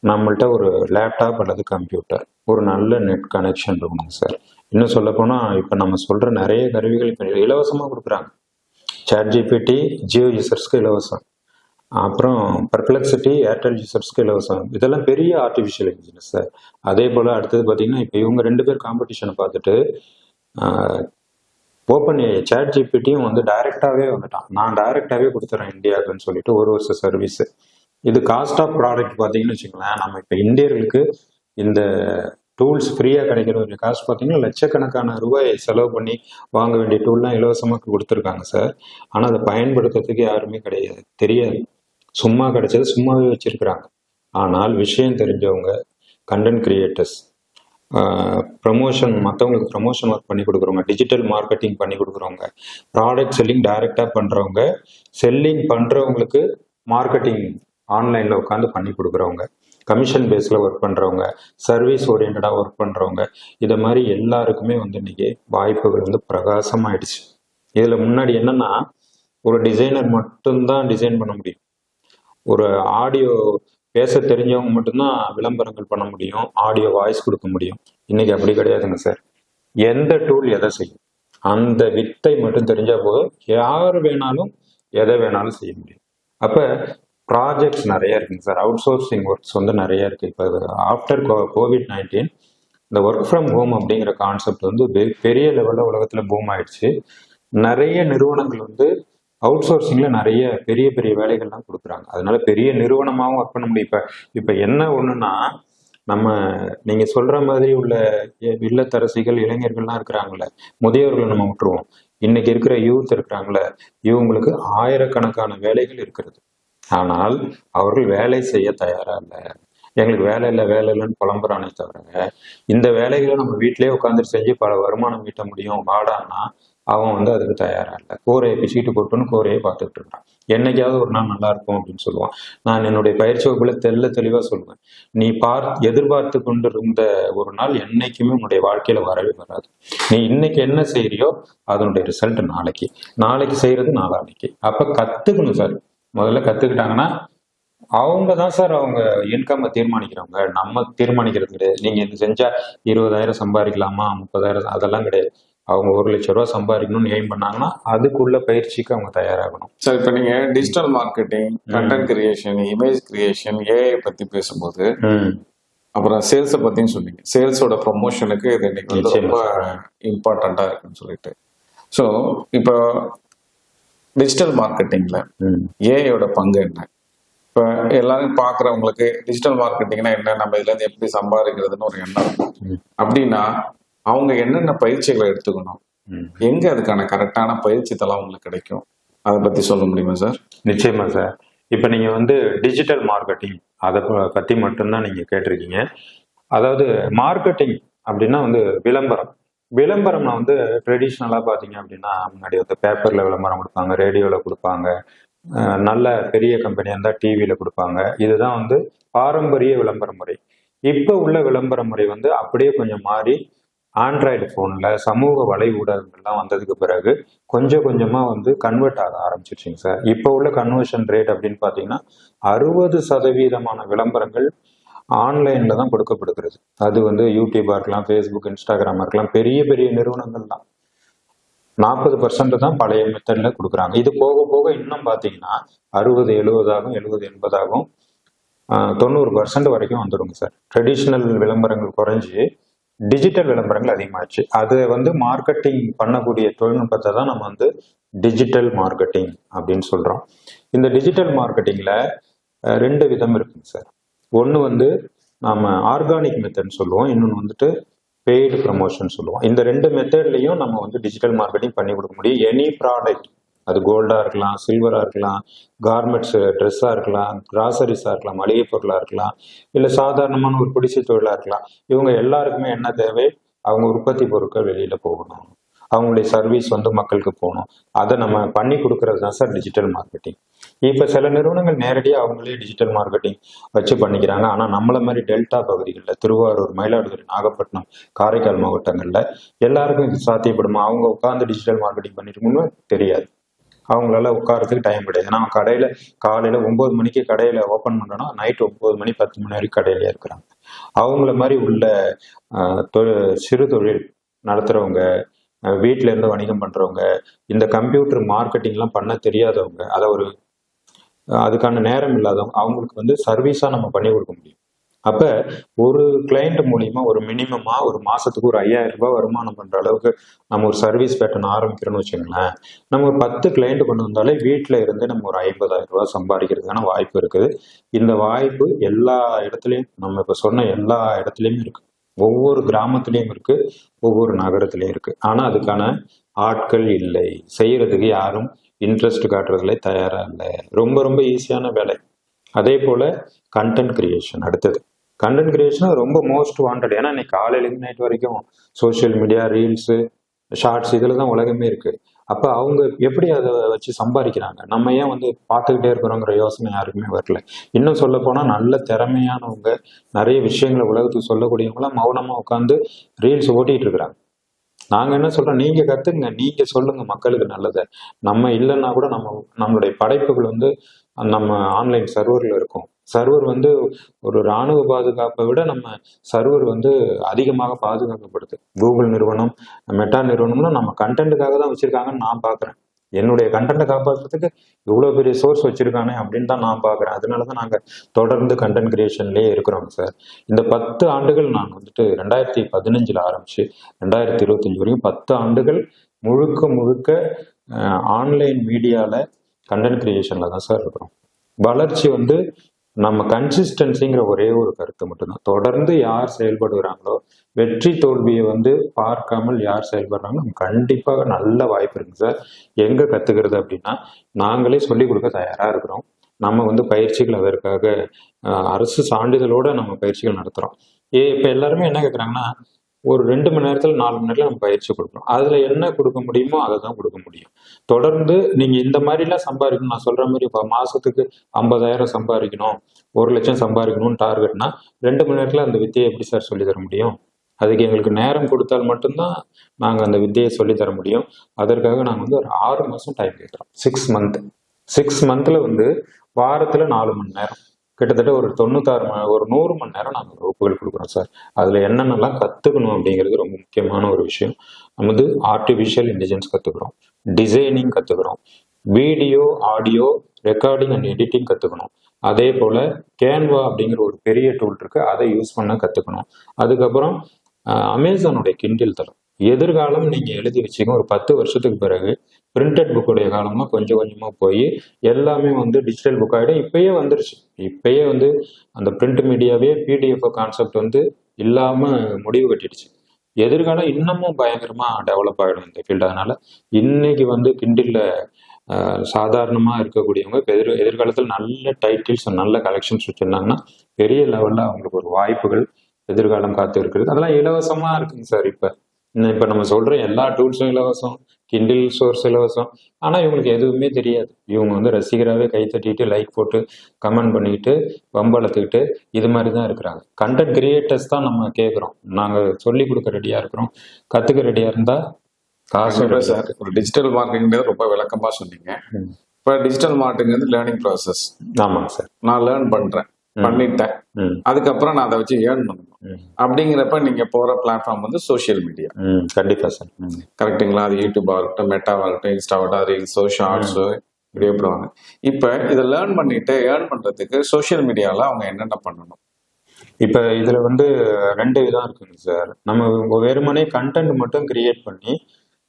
நம்மள்ட்ட ஒரு லேப்டாப் அல்லது கம்ப்யூட்டர் ஒரு நல்ல நெட் கனெக்ஷன் இருக்கணும் சார் இன்னும் சொல்லப்போனால் இப்போ நம்ம சொல்கிற நிறைய கருவிகள் இப்போ இலவசமாக கொடுக்குறாங்க. சேட் ஜிபிடி ஜியோ யூசர்ஸ்க்கு இலவசம். அப்புறம் பர்ப்ளெக்சிட்டி ஏர்டெல் யூசர்ஸ்க்கு இலவசம். இதெல்லாம் பெரிய ஆர்டிஃபிஷியல் இன்ஜினியர் சார் அதே போல் அடுத்தது பார்த்தீங்கன்னா இப்போ இவங்க ரெண்டு பேர் காம்படிஷனை பார்த்துட்டு ஓப்பன் சேட் ஜிபிடியும் வந்து டைரெக்டாகவே வந்துட்டான். நான் டைரெக்டாகவே கொடுத்துறேன் இந்தியாவுக்குன்னு சொல்லிட்டு ஒரு வருஷம் சர்வீஸ் இது காஸ்ட் ஆஃப் ப்ராடக்ட் பார்த்தீங்கன்னு வச்சுக்கோங்களேன் நம்ம இப்போ இந்தியர்களுக்கு இந்த டூல்ஸ் ஃப்ரீயாக கிடைக்கிற ஒரு காஸ்ட் பார்த்தீங்கன்னா லட்சக்கணக்கான ரூபாய் செலவு பண்ணி வாங்க வேண்டிய டூல்லாம் இலவசமாக கொடுத்துருக்காங்க சார். ஆனால் அதை பயன்படுத்துறதுக்கு யாருமே கிடையாது. தெரியாது. சும்மா கிடைச்சது சும்மாவே வச்சிருக்கிறாங்க. ஆனால் விஷயம் தெரிஞ்சவங்க கண்டென்ட் கிரியேட்டர்ஸ் ப்ரமோஷன் மற்றவங்களுக்கு ப்ரமோஷன் ஒர்க் பண்ணி கொடுக்குறவங்க டிஜிட்டல் மார்க்கெட்டிங் பண்ணி கொடுக்குறவங்க ப்ராடக்ட் செல்லிங் டைரெக்டாக பண்ணுறவங்க செல்லிங் பண்ணுறவங்களுக்கு மார்க்கெட்டிங் ஆன்லைனில் உட்காந்து பண்ணி கொடுக்குறவங்க கமிஷன் பேஸில் ஒர்க் பண்ணுறவங்க சர்வீஸ் ஓரியன்டாக ஒர்க் பண்ணுறவங்க இதை மாதிரி எல்லாருக்குமே வந்து இன்றைக்கி வாய்ப்புகள் வந்து பிரகாசமாயிடுச்சு. இதில் முன்னாடி என்னென்னா ஒரு டிசைனர் மட்டும்தான் டிசைன் பண்ண முடியும். ஒரு ஆடியோ பேச தெரிஞ்சவங்க மட்டும்தான் விளம்பரங்கள் பண்ண முடியும் ஆடியோ வாய்ஸ் கொடுக்க முடியும். இன்னைக்கு அப்படி கிடையாதுங்க சார். எந்த டூல் எதை செய்யும்? அந்த வித்தை மட்டும் தெரிஞ்சா போதும். யார் வேணாலும் எதை வேணாலும் செய்ய முடியும். அப்ப ப்ராஜெக்ட்ஸ் நிறைய இருக்குங்க சார். அவுட் சோர்சிங் ஒர்க்ஸ் வந்து நிறைய இருக்கு. இப்போ ஆஃப்டர் கோவிட் நைன்டீன் இந்த ஒர்க் ஃப்ரம் ஹோம் அப்படிங்கிற கான்செப்ட் வந்து பெ- பெரிய லெவலில் உலகத்தில் பூம் ஆயிடுச்சு. நிறைய நிறுவனங்கள் வந்து அவுட் சோர்சிங்கில் நிறைய பெரிய பெரிய வேலைகள்லாம் கொடுக்குறாங்க. அதனால பெரிய நிறுவனமாகவும் ஒர்க் பண்ண முடியும். இப்போ இப்போ என்ன ஒன்றுன்னா நம்ம நீங்கள் சொல்கிற மாதிரி உள்ள இல்லத்தரசிகள் இளைஞர்கள்லாம் இருக்கிறாங்களே முதியோர்களை நம்ம விட்டுருவோம். இன்னைக்கு இருக்கிற யூத் இருக்கிறாங்களே இவங்களுக்கு ஆயிரக்கணக்கான வேலைகள் இருக்கிறது. ஆனால் அவர்கள் வேலை செய்ய தயாரா இல்லை. எங்களுக்கு வேலை இல்லை வேலை இல்லைன்னு புலம்புறானே தவிர இந்த வேலைகளை நம்ம வீட்டிலேயே உட்காந்துட்டு செஞ்சு பல வருமானம் ஈட்ட முடியும். வாடான்னா அவன் வந்து அதுக்கு தயாராக இல்லை. கோரையை பிச்சுக்கிட்டு போட்டுன்னு கோரையை பார்த்துட்டு இருக்கான். என்னைக்காவது ஒரு நாள் நல்லா இருக்கும் அப்படின்னு சொல்லுவான். நான் என்னுடைய பயிற்சி வகுப்புல தெல்ல தெளிவா சொல்லுவேன் நீ பார் எதிர்பார்த்து கொண்டு இருந்த ஒரு நாள் என்னைக்குமே உன்னுடைய வாழ்க்கையில வரவே வராது. நீ இன்னைக்கு என்ன செய்யறியோ அதனுடைய ரிசல்ட் நாளைக்கு. நாளைக்கு செய்யறது நாளான்னைக்கு. அப்ப கத்துக்கணும் சார் முதல்ல கத்துக்கிட்டாங்கன்னா அவங்க தான் சார் அவங்க இன்கம்மை தீர்மானிக்கிறவங்க. நம்ம தீர்மானிக்கிறது கிடையாது. நீங்க இது செஞ்சா இருபதாயிரம் சம்பாதிக்கலாமா முப்பதாயிரம் அதெல்லாம் கிடையாது. அவங்க ஒரு லட்ச ரூபா சம்பாதிக்கணும்னு எய்ம் பண்ணாங்கன்னா அதுக்குள்ள பயிற்சிக்கு அவங்க தயாராகணும். சார் இப்போ நீங்க digital marketing content creation image creation AI பத்தி பேசும்போது அப்புறம் சேல்ஸை பத்தியும் சொன்னீங்க. சேல்ஸோட ப்ரொமோஷனுக்கு இது இன்னைக்கு ரொம்ப இம்பார்ட்டண்டா இருக்குன்னு சொல்லிட்டு. ஸோ இப்போ டிஜிட்டல் மார்க்கெட்டிங்ல. ஏஐயோட பங்கு என்ன? இப்போ எல்லாரும் பார்க்குறவங்களுக்கு டிஜிட்டல் மார்க்கெட்டிங்னா என்ன? நம்ம இதுல இருந்து எப்படி சம்பாதிக்கிறதுன்னு ஒரு எண்ணம். அப்படின்னா அவங்க என்னென்ன பயிற்சிகளை எடுத்துக்கணும். எங்க அதுக்கான கரெக்டான பயிற்சி தளம் உங்களுக்கு கிடைக்கும்? அதை பத்தி சொல்ல முடியுமா சார்? நிச்சயமா சார். இப்போ நீங்க வந்து டிஜிட்டல் மார்க்கெட்டிங் அதை பத்தி மட்டும்தான் நீங்க கேட்டிருக்கீங்க. அதாவது மார்க்கெட்டிங் அப்படின்னா வந்து விளம்பரம். விளம்பரம்னா வந்து ட்ரெடிஷ்னலாக பார்த்தீங்க அப்படின்னா முன்னாடி வந்து பேப்பரில் விளம்பரம் கொடுப்பாங்க ரேடியோவில் கொடுப்பாங்க நல்ல பெரிய கம்பெனியாக இருந்தால் டிவியில் கொடுப்பாங்க. இதுதான் வந்து பாரம்பரிய விளம்பர முறை. இப்போ உள்ள விளம்பர முறை வந்து அப்படியே கொஞ்சம் மாறி ஆண்ட்ராய்டு ஃபோனில் சமூக வலை ஊடகங்கள்லாம் வந்ததுக்கு பிறகு கொஞ்சம் கொஞ்சமாக வந்து கன்வெர்ட் ஆக ஆரம்பிச்சிருச்சுங்க சார். இப்போ உள்ள கன்வர்ஷன் ரேட் அப்படின்னு பார்த்தீங்கன்னா அறுபது சதவீதமான விளம்பரங்கள் ஆன்லைனில் தான் கொடுக்கப்படுகிறது. அது வந்து யூடியூபாக இருக்கலாம் ஃபேஸ்புக் இன்ஸ்டாகிராமாக இருக்கலாம் பெரிய பெரிய நிறுவனங்கள் தான் நாற்பது பர்சன்ட் தான் பழைய மெத்தடில் கொடுக்குறாங்க. இது போக போக இன்னும் பார்த்தீங்கன்னா அறுபது எழுபதாகும் எழுபது எண்பதாகும் தொண்ணூறு பர்சன்ட் வரைக்கும் வந்துடுங்க சார். ட்ரெடிஷ்னல் விளம்பரங்கள் குறைஞ்சி டிஜிட்டல் விளம்பரங்கள் அதிகமாகிடுச்சு அது வந்து மார்க்கெட்டிங் பண்ணக்கூடிய தொழில்நுட்பத்தை தான் நம்ம வந்து டிஜிட்டல் மார்க்கெட்டிங் அப்படின்னு சொல்கிறோம் இந்த டிஜிட்டல் மார்க்கெட்டிங்கில் ரெண்டு விதம் இருக்குங்க சார். ஒன்று வந்து நாம் ஆர்கானிக் மெத்தட்னு சொல்லுவோம். இன்னொன்று வந்துட்டு பெய்டு ப்ரமோஷன் சொல்லுவோம். இந்த ரெண்டு மெத்தட்லையும் நம்ம வந்து டிஜிட்டல் மார்க்கெட்டிங் பண்ணி கொடுக்க முடியும். எனி ப்ராடக்ட் அது கோல்டாக இருக்கலாம் சில்வராக இருக்கலாம் கார்மெண்ட்ஸு ட்ரெஸ்ஸாக இருக்கலாம் கிராசரிஸாக இருக்கலாம் மளிகை பொருளாக இருக்கலாம் இல்லை சாதாரணமான ஒரு பிடிச்ச தொழிலாக இருக்கலாம். இவங்க எல்லாருக்குமே என்ன தேவை? அவங்க உற்பத்தி பொருட்கள் வெளியில் போகணும். அவங்களுடைய சர்வீஸ் வந்து மக்களுக்கு போகணும். அதை நம்ம பண்ணி கொடுக்கறது தான் சார் டிஜிட்டல் மார்க்கெட்டிங் இப்போ சில நிறுவனங்கள் நேரடியாக அவங்களே டிஜிட்டல் மார்க்கெட்டிங் வச்சு பண்ணிக்கிறாங்க. ஆனால் நம்மள மாதிரி டெல்டா பகுதிகளில் திருவாரூர் மயிலாடுதுறை நாகப்பட்டினம் காரைக்கால் மாவட்டங்களில் எல்லாருக்கும் இது சாத்தியப்படுமா? அவங்க உட்காந்து டிஜிட்டல் மார்க்கெட்டிங் பண்ணிட்டு தெரியாது. அவங்களால உட்காரத்துக்கு டைம் கிடையாது. ஏன்னா கடையில் கடையில காலையில ஒன்பது மணிக்கு கடையில ஓப்பன் பண்ணோன்னா நைட் ஒன்பது மணி பத்து மணி வரைக்கும் கடையில இருக்கிறாங்க. அவங்கள மாதிரி உள்ள தொழில் சிறு தொழில் நடத்துறவங்க வீட்டில இருந்து வணிகம் பண்றவங்க இந்த கம்ப்யூட்டர் மார்க்கெட்டிங்லாம் பண்ண தெரியாதவங்க அதை ஒரு அதுக்கான நேரம் இல்லாதவங்க அவங்களுக்கு வந்து சர்வீஸாக நம்ம பண்ணி கொடுக்க முடியும். அப்ப ஒரு கிளைண்ட் மூலியமா ஒரு மினிமமா ஒரு மாசத்துக்கு ஒரு ஐயாயிரம் ரூபாய் வருமானம் பண்ற அளவுக்கு நம்ம ஒரு சர்வீஸ் பேட்டர்ன் ஆரம்பிக்கிறோம்னு வச்சுங்களேன் நம்ம ஒரு பத்து கிளைண்ட் கொண்டு வந்தாலே வீட்டில் இருந்து நம்ம ஒரு ஐம்பதாயிரம் ரூபாய் சம்பாதிக்கிறதுக்கான வாய்ப்பு இருக்குது. இந்த வாய்ப்பு எல்லா இடத்துலையும் நம்ம இப்போ சொன்ன எல்லா இடத்துலையும் இருக்கு. ஒவ்வொரு கிராமத்துலேயும் இருக்கு ஒவ்வொரு நகரத்துலேயும் இருக்கு. ஆனால் அதுக்கான ஆட்கள் இல்லை. செய்யறதுக்கு யாரும் இன்ட்ரெஸ்ட் காட்டுறதுல தயாரா இல்லை. ரொம்ப ரொம்ப ஈஸியான வேலை. அதே போல கண்டென்ட் கிரியேஷன் அடுத்தது. கண்டென்ட் கிரியேஷன் ரொம்ப மோஸ்ட் வாண்டட் ஏன்னா இன்னைக்கு காலையிலேருந்து நைட் வரைக்கும் சோஷியல் மீடியா ரீல்ஸு ஷார்ட்ஸ் இதில் தான் உலகமே இருக்கு. அப்போ அவங்க எப்படி அதை வச்சு சம்பாதிக்கிறாங்க? நம்ம ஏன் வந்து பார்த்துக்கிட்டே இருக்கிறோங்கிற யோசனை யாருக்குமே வரல. இன்னும் சொல்ல போனால் நல்ல திறமையானவங்க நிறைய விஷயங்களை உலகத்துக்கு சொல்லக்கூடியவங்களாம் மௌனமாக உட்காந்து ரீல்ஸ் ஓட்டிட்டு இருக்கிறாங்க. நாங்கள் என்ன சொல்றோம்? நீங்க கத்துங்க நீங்க சொல்லுங்க மக்களுக்கு நல்லதை. நம்ம இல்லைன்னா கூட நம்ம நம்மளுடைய படைப்புகள் வந்து நம்ம ஆன்லைன் சர்வரில் இருக்கும். சர்வர் வந்து ஒரு இராணுவ பாதுகாப்பை விட நம்ம சர்வர் வந்து அதிகமாக பாதுகாக்கப்படுது. கூகுள் நிறுவனம் மெட்டா நிறுவனம்லாம் நம்ம கண்டென்ட்டுக்காக தான் வச்சிருக்காங்கன்னு நான் பார்க்குறேன் என்னுடைய கண்டென்ட்டை காப்பாற்றுறதுக்கு இவ்வளோ பெரிய சோர்ஸ் வச்சிருக்கானே அப்படின்னு தான் நான் பார்க்குறேன் அதனால தான் நாங்கள் தொடர்ந்து கண்டென்ட் கிரியேஷன்லேயே இருக்கிறோம் சார் இந்த பத்து ஆண்டுகள் நான் வந்துட்டு ரெண்டாயிரத்தி பதினஞ்சில் ஆரம்பித்து ரெண்டாயிரத்தி இருபத்தஞ்சு வரைக்கும் பத்து ஆண்டுகள் முழுக்க முழுக்க ஆன்லைன் மீடியாவில் கண்டென்ட் கிரியேஷனில் தான் சார் இருக்கிறோம். வளர்ச்சி வந்து நம்ம கன்சிஸ்டன்சிங்கிற ஒரே ஒரு கருத்து மட்டும்தான். தொடர்ந்து யார் செயல்படுகிறாங்களோ வெற்றி தோல்வியை வந்து பார்க்காமல் யார் செயல்படுறாங்களோ நம்ம கண்டிப்பாக நல்ல வாய்ப்பு இருக்குங்க சார். எங்க கத்துக்கிறது அப்படின்னா நாங்களே சொல்லிக் கொடுக்க தயாரா இருக்கிறோம். நம்ம வந்து பயிற்சிகள் அதற்காக அரசு சான்றிதழோட நம்ம பயிற்சிகள் நடத்துறோம். ஏ இப்ப எல்லாருமே என்ன கேட்குறாங்கன்னா ஒரு ரெண்டு மணி நேரத்தில் நாலு மணி நேரத்தில் நம்ம பயிற்சி கொடுக்கணும். அதில் என்ன கொடுக்க முடியுமோ அதை தான் கொடுக்க முடியும். தொடர்ந்து நீங்கள் இந்த மாதிரிலாம் சம்பாதிக்கணும். நான் சொல்கிற மாதிரி இப்போ மாதத்துக்கு ஐம்பதாயிரம் சம்பாதிக்கணும் ஒரு லட்சம் சம்பாதிக்கணும்னு டார்கெட்னா ரெண்டு மணி நேரத்தில் அந்த வித்தியை எப்படி சார் சொல்லித்தர தர முடியும்? அதுக்கு எங்களுக்கு நேரம் கொடுத்தால் மட்டும்தான் நாங்கள் அந்த வித்தியை சொல்லித்தர தர முடியும். அதற்காக நாங்கள் வந்து ஒரு ஆறு மாதம் டைம் கேட்குறோம். சிக்ஸ் மந்த் சிக்ஸ் மந்த்தில் வந்து வாரத்தில் நாலு மணி நேரம். கிட்டத்தட்ட ஒரு தொண்ணூத்தாறு ம- ஒரு நூறு மணி நேரம் நாங்கள் வகுப்புகள் கொடுக்குறோம் சார். அதில் என்னென்னலாம் கற்றுக்கணும் அப்படிங்கிறது ரொம்ப முக்கியமான ஒரு விஷயம். நம்ம வந்து ஆர்டிஃபிஷியல் இன்டெலிஜென்ஸ் கற்றுக்குறோம் டிசைனிங் கற்றுக்குறோம் video audio recording and editing கற்றுக்கணும் அதே போல் கேன்வா அப்படிங்கிற ஒரு பெரிய டூல் இருக்குது அதை யூஸ் பண்ண கற்றுக்கணும் அதுக்கப்புறம் அமேசானுடைய கிண்டில் தளம் எதிர்காலம் நீங்கள் எழுதி வச்சுங்க ஒரு பத்து வருஷத்துக்கு பிறகு பிரிண்டட் புக்குடைய காலமாக கொஞ்சம் கொஞ்சமாக போய் எல்லாமே வந்து டிஜிட்டல் புக் ஆகிடும் இப்பயே வந்துருச்சு. இப்பயே வந்து அந்த பிரிண்ட் மீடியாவே பிடிஎஃப் கான்செப்ட் வந்து இல்லாமல் முடிவு கட்டிடுச்சு. எதிர்காலம் இன்னமும் பயங்கரமாக டெவலப் ஆகிடும் இந்த ஃபீல்டு அதனால் இன்னைக்கு வந்து கிண்டில் சாதாரணமாக இருக்கக்கூடியவங்க இப்போ எதிர் எதிர்காலத்தில் நல்ல டைட்டில்ஸ் நல்ல கலெக்ஷன்ஸ் வச்சுருந்தாங்கன்னா பெரிய லெவலில் அவங்களுக்கு ஒரு வாய்ப்புகள் எதிர்காலம் காத்து இருக்கிறது. அதெல்லாம் இலவசமாக இருக்குங்க சார் இப்போ. இப்போ நம்ம சொல்ற எல்லா டூல்ஸும் இலவசம் கிண்டில் சோர்ஸ் இலவசம். ஆனால் இவங்களுக்கு எதுவுமே தெரியாது. இவங்க வந்து ரசிகராகவே கை தட்டிட்டு லைக் போட்டு கமெண்ட் பண்ணிக்கிட்டு வம்பளத்துக்கிட்டு இது மாதிரி தான் இருக்கிறாங்க. கண்டென்ட் கிரியேட்டர்ஸ் தான் நம்ம கேட்குறோம் நாங்கள் சொல்லி கொடுக்க ரெடியாக இருக்கிறோம். கற்றுக்க ரெடியாக இருந்தால் காசு சார். ஒரு டிஜிட்டல் மார்க்கெட்டிங் ரொம்ப விளக்கமா சொன்னீங்க. இப்போ டிஜிட்டல் மார்க்கெட்டிங் வந்து லேர்னிங் ப்ராசஸ் ஆமாங்க சார். நான் லேர்ன் பண்றேன். ம். பண்ணிட்டேன். அதுக்கப்புறம் நான் அதை வச்சு ஏர்ன் பண்ணணும். அப்படிங்கிறப்ப நீங்க போற பிளாட்ஃபார்ம் வந்து சோஷியல் மீடியா ம். கண்டிப்பாக சார். ம். கரெக்ட்டுங்களா அது யூடியூப் ஆகட்டும் மெட்டாவா இருக்கட்டும் இன்ஸ்டாவாகட்டும் ரீல்ஸோ ஷார்ட்ஸோ இப்படி போடுவாங்க இப்போ இதை லேர்ன் பண்ணிட்டு ஏர்ன் பண்றதுக்கு சோஷியல் மீடியால அவங்க என்னென்ன பண்ணணும்? இப்போ இதுல வந்து ரெண்டு விதம் இருக்குங்க சார். நம்ம வெறுமனே கண்டென்ட் மட்டும் கிரியேட் பண்ணி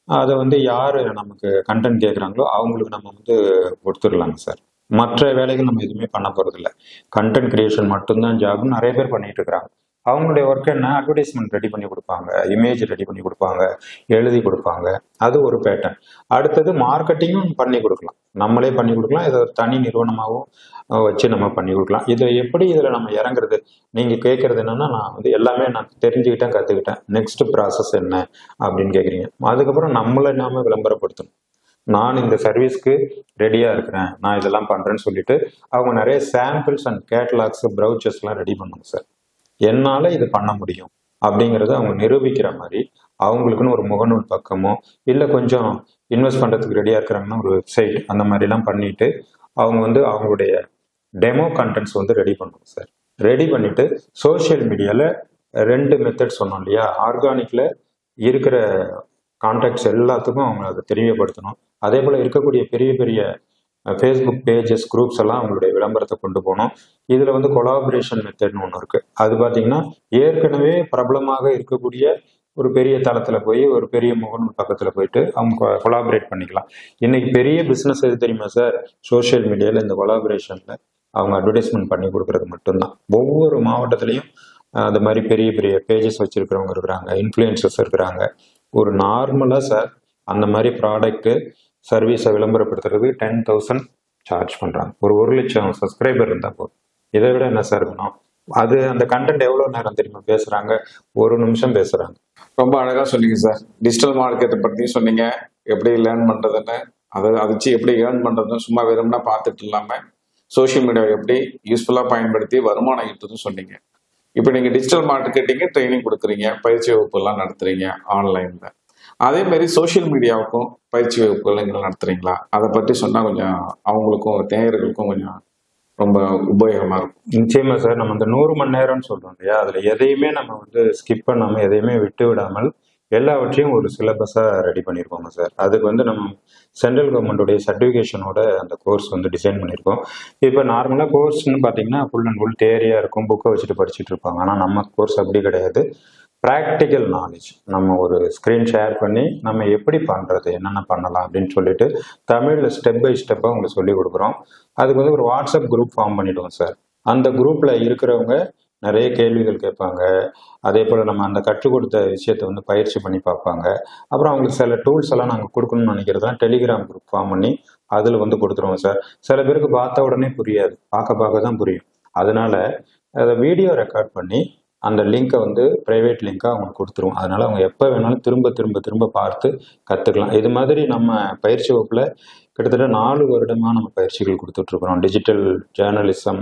அதை வந்து யார் நமக்கு கண்டென்ட் கேட்குறாங்களோ அவங்களுக்கு நம்ம வந்து கொடுத்துடலாங்க சார். மற்ற வேலைகள் நம்ம எதுவுமே பண்ண போகிறதில்ல கண்டென்ட் கிரியேஷன் மட்டும்தான் ஜாப்னு நிறைய பேர் பண்ணிட்டு இருக்கிறாங்க அவங்களுடைய ஒர்க் என்ன? அட்வர்டைஸ்மெண்ட் ரெடி பண்ணி கொடுப்பாங்க. இமேஜ் ரெடி பண்ணி கொடுப்பாங்க. எழுதி கொடுப்பாங்க. அது ஒரு பேட்டர்ன் அடுத்தது மார்க்கெட்டிங்கும் பண்ணி கொடுக்கலாம். நம்மளே பண்ணி கொடுக்கலாம். இதை ஒரு தனி நிறுவனமாகவும் வச்சு நம்ம பண்ணி கொடுக்கலாம். இதை எப்படி இதில் நம்ம இறங்குறது? நீங்கள் கேட்குறது என்னன்னா நான் வந்து எல்லாமே நான் தெரிஞ்சுக்கிட்டேன் கற்றுக்கிட்டேன் நெக்ஸ்ட் ப்ராசஸ் என்ன? அப்படின்னு கேட்குறீங்க. அதுக்கப்புறம் நம்மளை நாம விளம்பரப்படுத்தணும். நான் இந்த சர்வீஸ்க்கு ரெடியாக இருக்கிறேன். நான் இதெல்லாம் பண்ணுறேன்னு சொல்லிட்டு அவங்க நிறைய சாம்பிள்ஸ் அண்ட் கேட்லாக்ஸ் ப்ரௌச்சர்ஸ்லாம் ரெடி பண்ணுங்க சார் என்னால் இது பண்ண முடியும். அப்படிங்கிறத அவங்க நிரூபிக்கிற மாதிரி அவங்களுக்குன்னு ஒரு முகநூல் பக்கமோ இல்லை கொஞ்சம் இன்வெஸ்ட் பண்ணுறதுக்கு ரெடியாக இருக்கிறாங்கன்னா ஒரு வெப்சைட் அந்த மாதிரிலாம் பண்ணிட்டு அவங்க வந்து அவங்களுடைய டெமோ கண்டென்ட்ஸ் வந்து ரெடி பண்ணுவோம் சார் ரெடி பண்ணிட்டு சோஷியல் மீடியாவில் ரெண்டு மெத்தட் சொன்னோம் இல்லையா? ஆர்கானிக்கில் இருக்கிற கான்டாக்ட்ஸ் எல்லாத்துக்கும் அவங்க அதை தெரியப்படுத்தணும். அதே போல் இருக்கக்கூடிய பெரிய பெரிய ஃபேஸ்புக் பேஜஸ் குரூப்ஸ் எல்லாம் அவங்களுடைய விளம்பரத்தை கொண்டு போகணும். இதில் வந்து கொலாபரேஷன் மெத்தட்னு ஒன்று இருக்குது அது பார்த்தீங்கன்னா ஏற்கனவே பிரபலமாக இருக்கக்கூடிய ஒரு பெரிய தளத்தில் போய் ஒரு பெரிய முகநூல் பக்கத்தில் போயிட்டு அவங்க கொலாபரேட் பண்ணிக்கலாம். இன்னைக்கு பெரிய பிஸ்னஸ் எது தெரியுமா சார் சோஷியல் மீடியாவில் இந்த கொலாபரேஷனில் அவங்க அட்வர்டைஸ்மெண்ட் பண்ணி கொடுக்கறது மட்டும்தான். ஒவ்வொரு மாவட்டத்துலேயும் அந்த மாதிரி பெரிய பெரிய பேஜஸ் வச்சுருக்கிறவங்க இருக்கிறாங்க இன்ஃப்ளூயன்சர்ஸ் இருக்கிறாங்க. ஒரு நார்மலாக சார் அந்த மாதிரி ப்ராடக்ட்டு சர்வீஸை விளம்பரப்படுத்துறதுக்கு டென் தௌசண்ட் சார்ஜ் பண்ணுறாங்க ஒரு ஒரு லட்சம் சப்ஸ்கிரைபர் இருந்தால் போதும். இதை விட என்ன சார் இருக்கணும் அது அந்த கண்டென்ட் எவ்வளோ நேரம் தெரியுமா? பேசுகிறாங்க ஒரு நிமிஷம் பேசுகிறாங்க ரொம்ப அழகாக சொன்னீங்க சார் டிஜிட்டல் மார்க்கெட்டை பற்றியும் சொன்னீங்க. எப்படி லேர்ன் பண்ணுறதுன்னு அதை அதை வச்சு எப்படி ஏர்ன் பண்ணுறதுன்னு சும்மா வெறும்னா பார்த்துட்டு இல்லாமல் சோஷியல் மீடியாவை எப்படி யூஸ்ஃபுல்லாக பயன்படுத்தி வருமானம் ஈட்டுறதுன்னு சொன்னீங்க. இப்போ நீங்கள் டிஜிட்டல் மார்க்கெட்டிங்கு ட்ரைனிங் கொடுக்குறீங்க. பயிற்சி வகுப்பு எல்லாம் நடத்துறீங்க அதே மாதிரி சோஷியல் மீடியாவுக்கும் பயிற்சி வகுப்புகள் நீங்கள் நடத்துறீங்களா? அதை பற்றி சொன்னால் கொஞ்சம் அவங்களுக்கும் தேயர்களுக்கும் கொஞ்சம் ரொம்ப உபயோகமாக இருக்கும். நிச்சயமா சார். நம்ம இந்த நூறு மணி நேரம்னு சொல்கிறோம் இல்லையா? அதில் எதையுமே நம்ம வந்து ஸ்கிப் பண்ணாமல் எதையுமே விட்டு விடாமல் எல்லாவற்றையும் ஒரு சிலபஸாக ரெடி பண்ணியிருக்கோங்க சார். அதுக்கு வந்து நம்ம சென்ட்ரல் கவர்மெண்ட்டுடைய சர்டிஃபிகேஷனோட அந்த கோர்ஸ் வந்து டிசைன் பண்ணியிருக்கோம் இப்போ நார்மலாக கோர்ஸ்னு பார்த்தீங்கன்னா ஃபுல் அண்ட் ஃபுல் தேரியாக இருக்கும். புக்கை வச்சுட்டு படிச்சுட்டு இருப்பாங்க. ஆனால் நம்ம கோர்ஸ் அப்படி கிடையாது. ப்ராக்டிக்கல் நாலேஜ் நம்ம ஒரு ஸ்க்ரீன் ஷேர் பண்ணி நம்ம எப்படி பண்ணுறது என்னென்ன பண்ணலாம் அப்படின்னு சொல்லிட்டு தமிழில் ஸ்டெப் பை ஸ்டெப்பாக உங்களுக்கு சொல்லி கொடுக்குறோம். அதுக்கு வந்து ஒரு வாட்ஸ்அப் குரூப் ஃபார்ம் பண்ணிவிடுவோம் சார் அந்த குரூப்பில் இருக்கிறவங்க நிறைய கேள்விகள் கேட்பாங்க. அதே போல் நம்ம அந்த கற்றுக் கொடுத்த விஷயத்தை வந்து பயிற்சி பண்ணி பார்ப்பாங்க. அப்புறம் அவங்களுக்கு சில டூல்ஸ் எல்லாம் நாங்கள் கொடுக்கணும்னு நினைக்கிறதுலாம் டெலிகிராம் குரூப் ஃபார்ம் பண்ணி அதில் வந்து கொடுத்துருவோம் சார் சில பேருக்கு பார்த்த உடனே புரியாது. பார்க்க பார்க்க தான் புரியும். அதனால அதை வீடியோ ரெக்கார்ட் பண்ணி அந்த லிங்கை வந்து ப்ரைவேட் லிங்காக அவங்களுக்கு கொடுத்துருவோம். அதனால அவங்க எப்போ வேணாலும் திரும்ப திரும்ப திரும்ப பார்த்து கற்றுக்கலாம் இது மாதிரி நம்ம பயிற்சி வகுப்பில் கிட்டத்தட்ட நாலு வருடமாக நம்ம பயிற்சிகள் கொடுத்துட்ருக்குறோம். டிஜிட்டல் ஜேர்னலிசம்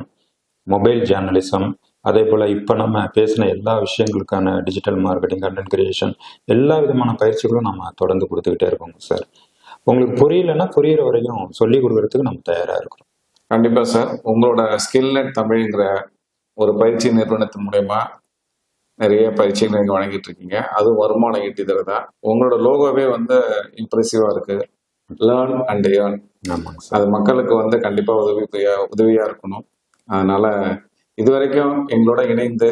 மொபைல் ஜேர்னலிசம் அதே போல் இப்போ நம்ம பேசின எல்லா விஷயங்களுக்கான டிஜிட்டல் மார்க்கெட்டிங் கண்டென்ட் கிரியேஷன் எல்லா விதமான பயிற்சிகளும் நம்ம தொடர்ந்து கொடுத்துக்கிட்டே இருக்கோங்க சார் உங்களுக்கு புரியலன்னா புரியிற வரையும் சொல்லி கொடுக்கறதுக்கு நம்ம தயாராக இருக்கிறோம். கண்டிப்பாக சார் உங்களோட ஸ்கில் நெட் தமிழ்ங்கிற ஒரு பயிற்சி நிறுவனத்தின் மூலயமா நிறைய பயிற்சிகள் நீங்க வழங்கிட்டு இருக்கீங்க அது வருமானம் ஈட்டி தருதா உங்களோட லோகோவே வந்து இம்ப்ரெசிவா இருக்கு. லேர்ன் அண்ட் ஏர்ன் அது மக்களுக்கு வந்து கண்டிப்பா உதவி உதவியா இருக்கணும். அதனால இதுவரைக்கும் எங்களோட இணைந்து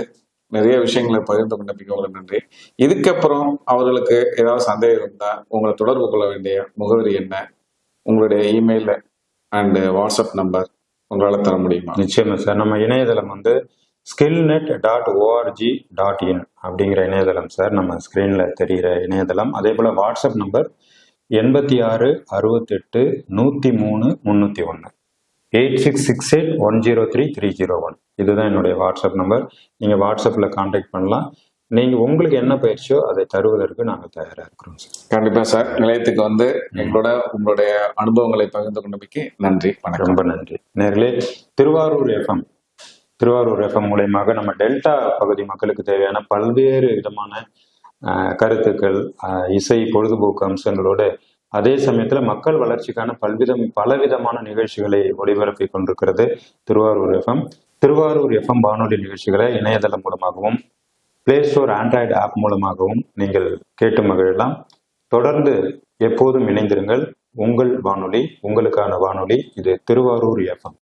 நிறைய விஷயங்களை பகிர்ந்து கொண்டமைக்கு உங்களுக்கு நன்றி. இதுக்கப்புறம் அவர்களுக்கு ஏதாவது சந்தேகம் இருந்தா உங்களை தொடர்பு கொள்ள வேண்டிய முகவரி என்ன? உங்களுடைய இமெயில் அண்ட் வாட்ஸ்அப் நம்பர் உங்களால தர முடியுமா? நிச்சயமா சார். நம்ம இணையதளம் வந்து skillnet dot ORG dot in அப்படிங்கிற இணையதளம் சார் நம்ம ஸ்க்ரீனில் தெரிகிற இணையதளம். அதே போல் வாட்ஸ்அப் நம்பர் எண்பத்தி ஆறு அறுபத்தெட்டு நூற்றி மூணு முந்நூற்றி ஒன்று eight six six eight one zero three three zero one இதுதான் என்னுடைய வாட்ஸ்அப் நம்பர் நீங்கள் வாட்ஸ்அப்பில் காண்டாக்ட் பண்ணலாம். நீங்கள் உங்களுக்கு என்ன பயிற்சியோ அதை தருவதற்கு நாங்கள் தயாராக இருக்கிறோம் சார் கண்டிப்பா சார் நிலையத்துக்கு வந்து எங்களோட உங்களுடைய அனுபவங்களை பகிர்ந்து கொண்டமைக்கு நன்றி. வணக்கம். ரொம்ப நன்றி. நேர்களே திருவாரூர் எஃப்எம் திருவாரூர் எஃப்எம் மூலயமாக நம்ம டெல்டா பகுதி மக்களுக்கு தேவையான பல்வேறு விதமான கருத்துக்கள் இசை பொழுதுபோக்கு அம்சங்களோடு அதே சமயத்தில் மக்கள் வளர்ச்சிக்கான பல்விதம் பலவிதமான நிகழ்ச்சிகளை ஒளிபரப்பி கொண்டிருக்கிறது திருவாரூர் எஃப்எம் திருவாரூர் எஃப்எம் வானொலி நிகழ்ச்சிகளை இணையதளம் மூலமாகவும் பிளே ஸ்டோர் ஆண்ட்ராய்டு ஆப் மூலமாகவும் நீங்கள் கேட்டு மகிழலாம். தொடர்ந்து எப்போதும் இணைந்திருங்கள். உங்கள் வானொலி உங்களுக்கான வானொலி இது திருவாரூர் எஃப்எம்